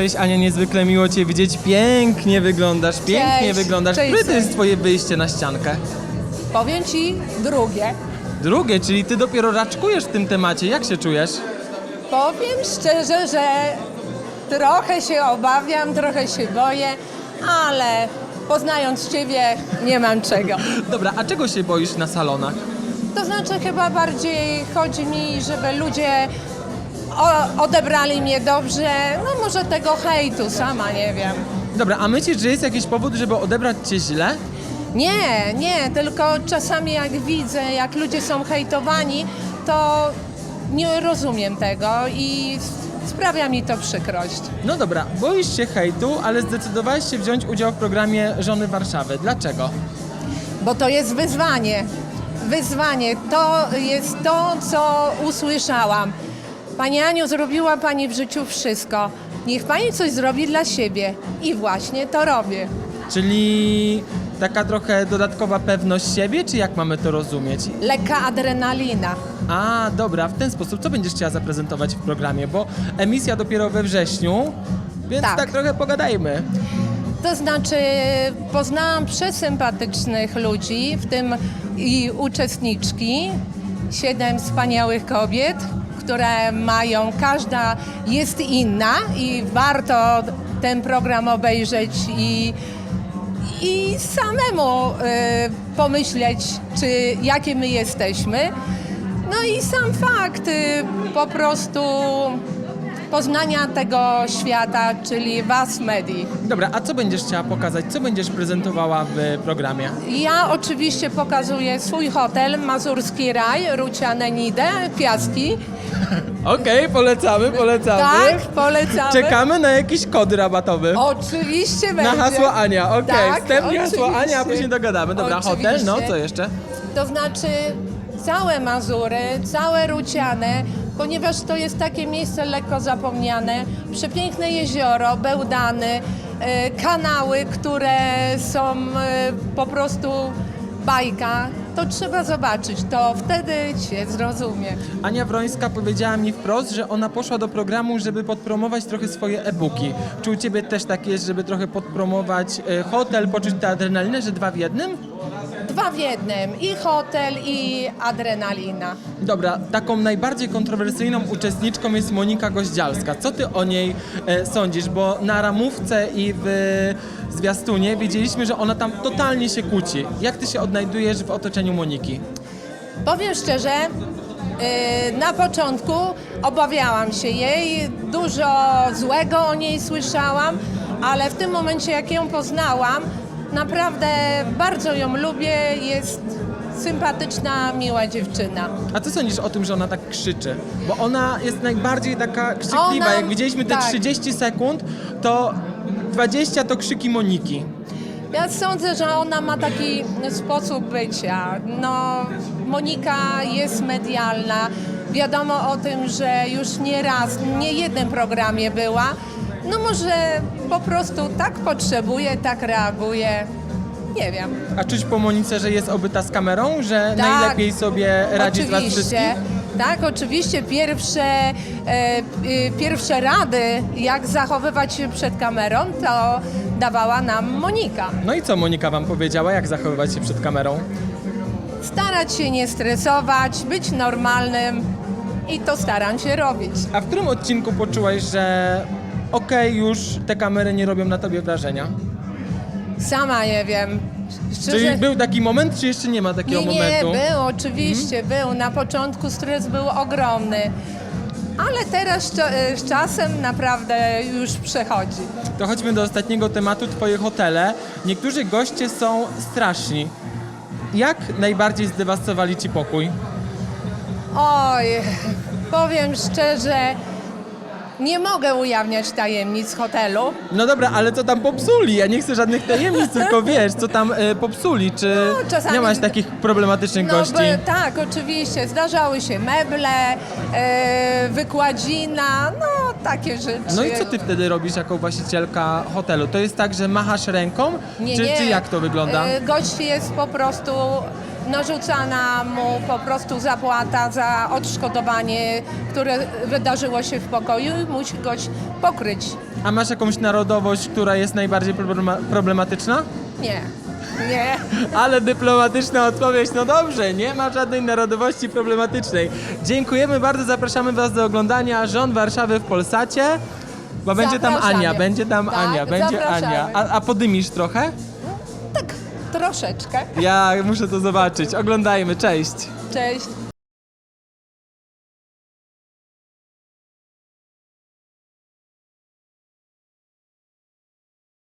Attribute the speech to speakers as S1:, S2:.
S1: Cześć Ania, niezwykle miło Cię widzieć. Pięknie wyglądasz, pięknie
S2: Cześć,
S1: wyglądasz.
S2: cześć,
S1: Które to jest. Twoje wyjście na ściankę?
S2: Powiem ci drugie.
S1: Drugie, czyli Ty dopiero raczkujesz w tym temacie. Jak się czujesz?
S2: Powiem szczerze, że trochę się obawiam, trochę się boję, ale poznając ciebie nie mam czego.
S1: Dobra, a czego się boisz na salonach?
S2: To znaczy chyba bardziej chodzi mi, żeby ludzie o, odebrali mnie dobrze, no może tego hejtu, sama nie wiem.
S1: Dobra, a myślisz, że jest jakiś powód, żeby odebrać Cię źle?
S2: Nie, nie, tylko czasami jak widzę, jak ludzie są hejtowani, to nie rozumiem tego i sprawia mi to przykrość.
S1: No dobra, boisz się hejtu, ale zdecydowałeś się wziąć udział w programie Żony Warszawy. Dlaczego?
S2: Bo to jest wyzwanie. Wyzwanie. To jest to, co usłyszałam. Pani Aniu, zrobiła Pani w życiu wszystko. Niech Pani coś zrobi dla siebie. I właśnie to robię.
S1: Czyli taka trochę dodatkowa pewność siebie, czy jak mamy to rozumieć?
S2: Lekka adrenalina.
S1: A, dobra, w ten sposób. Co będziesz chciała zaprezentować w programie? Bo emisja dopiero we wrześniu, więc tak,
S2: Tak.
S1: trochę pogadajmy.
S2: To znaczy, poznałam przesympatycznych ludzi, w tym i uczestniczki, siedem wspaniałych kobiet, które mają, każda jest inna i warto ten program obejrzeć i, i samemu y, pomyśleć, czy jakie my jesteśmy. No i sam fakt y, po prostu poznania tego świata, czyli was medii.
S1: Dobra, a co będziesz chciała pokazać? Co będziesz prezentowała w programie?
S2: Ja oczywiście pokazuję swój hotel, Mazurski Raj, Ruciane Nide, Piaski.
S1: Okej, polecamy, polecamy.
S2: Tak, polecamy.
S1: Czekamy na jakiś kod rabatowy.
S2: Oczywiście
S1: Na
S2: będzie.
S1: hasło Ania, okej.
S2: Tak,
S1: Wstępnie hasło
S2: oczywiście.
S1: Ania, a później dogadamy. Dobra, hotel, no
S2: Oczywiście.
S1: co jeszcze?
S2: To znaczy całe Mazury, całe Ruciane, ponieważ to jest takie miejsce lekko zapomniane. Przepiękne jezioro, bełdany, e, kanały, które są e, po prostu bajka. To trzeba zobaczyć, to wtedy cię zrozumie.
S1: Ania Wrońska powiedziała mi wprost, że ona poszła do programu, żeby podpromować trochę swoje e-booki. Czy u Ciebie też tak jest, żeby trochę podpromować e, hotel, poczuć tę adrenalinę, że dwa w jednym?
S2: Dwa w jednym, i hotel, i adrenalina.
S1: Dobra, taką najbardziej kontrowersyjną uczestniczką jest Monika Goździalska. Co ty o niej e, sądzisz? Bo na ramówce i w zwiastunie widzieliśmy, że ona tam totalnie się kłóci. Jak ty się odnajdujesz w otoczeniu Moniki?
S2: Powiem szczerze, yy, na początku obawiałam się jej, dużo złego o niej słyszałam, ale w tym momencie, jak ją poznałam, naprawdę bardzo ją lubię, jest sympatyczna, miła dziewczyna.
S1: A co sądzisz o tym, że ona tak krzyczy? Bo ona jest najbardziej taka krzykliwa.
S2: Ona-
S1: Jak widzieliśmy te
S2: tak.
S1: 30 sekund, to 20 to krzyki Moniki.
S2: Ja sądzę, że ona ma taki sposób bycia. No, Monika jest medialna. Wiadomo o tym, że już nie raz, nie jednym programie była. No może po prostu tak potrzebuje, tak reaguje. Nie wiem.
S1: A czuć po Monice, że jest obyta z kamerą? Że
S2: Tak.
S1: najlepiej sobie radzi z was
S2: oczywiście.
S1: wszystkich?
S2: Tak, oczywiście pierwsze, e, e, pierwsze rady, jak zachowywać się przed kamerą, to dawała nam Monika.
S1: No i co Monika wam powiedziała, jak zachowywać się przed kamerą?
S2: Starać się nie stresować, być normalnym i to staram się robić.
S1: A w którym odcinku poczułaś, że okej, już te kamery nie robią na tobie wrażenia?
S2: Sama nie wiem. Szczerze,
S1: Czyli był taki moment, czy jeszcze nie ma takiego
S2: nie, nie,
S1: momentu?
S2: był, oczywiście był. Na początku stres był ogromny. Ale teraz z cza- z czasem naprawdę już przechodzi.
S1: To chodźmy do ostatniego tematu, twoje hotele. Niektórzy goście są straszni. Jak najbardziej zdewastowali ci pokój?
S2: Oj, powiem szczerze, nie mogę ujawniać tajemnic hotelu.
S1: No dobra, ale co tam popsuli? Ja nie chcę żadnych tajemnic, tylko wiesz, co tam e, popsuli. Czy
S2: No, czasami-
S1: nie masz takich problematycznych
S2: No,
S1: gości?
S2: by- tak, oczywiście. Zdarzały się meble, e, wykładzina, no takie rzeczy.
S1: No i co ty wtedy robisz jako właścicielka hotelu? To jest tak, że machasz ręką?
S2: Nie,
S1: czy,
S2: nie.
S1: czy jak to wygląda?
S2: E, Gość jest po prostu narzucana mu po prostu zapłata za odszkodowanie, które wydarzyło się w pokoju i musi goś pokryć.
S1: A masz jakąś narodowość, która jest najbardziej problema- problematyczna?
S2: Nie, nie.
S1: Ale dyplomatyczna odpowiedź, no dobrze, nie ma żadnej narodowości problematycznej. Dziękujemy bardzo, zapraszamy Was do oglądania Żon Warszawy w Polsacie, bo będzie tam. Ania, będzie tam
S2: Tak,
S1: Ania, będzie
S2: zapraszamy.
S1: Ania. A, a podymisz trochę?
S2: Tak, troszeczkę.
S1: Ja muszę to zobaczyć. Oglądajmy, cześć.
S2: Cześć.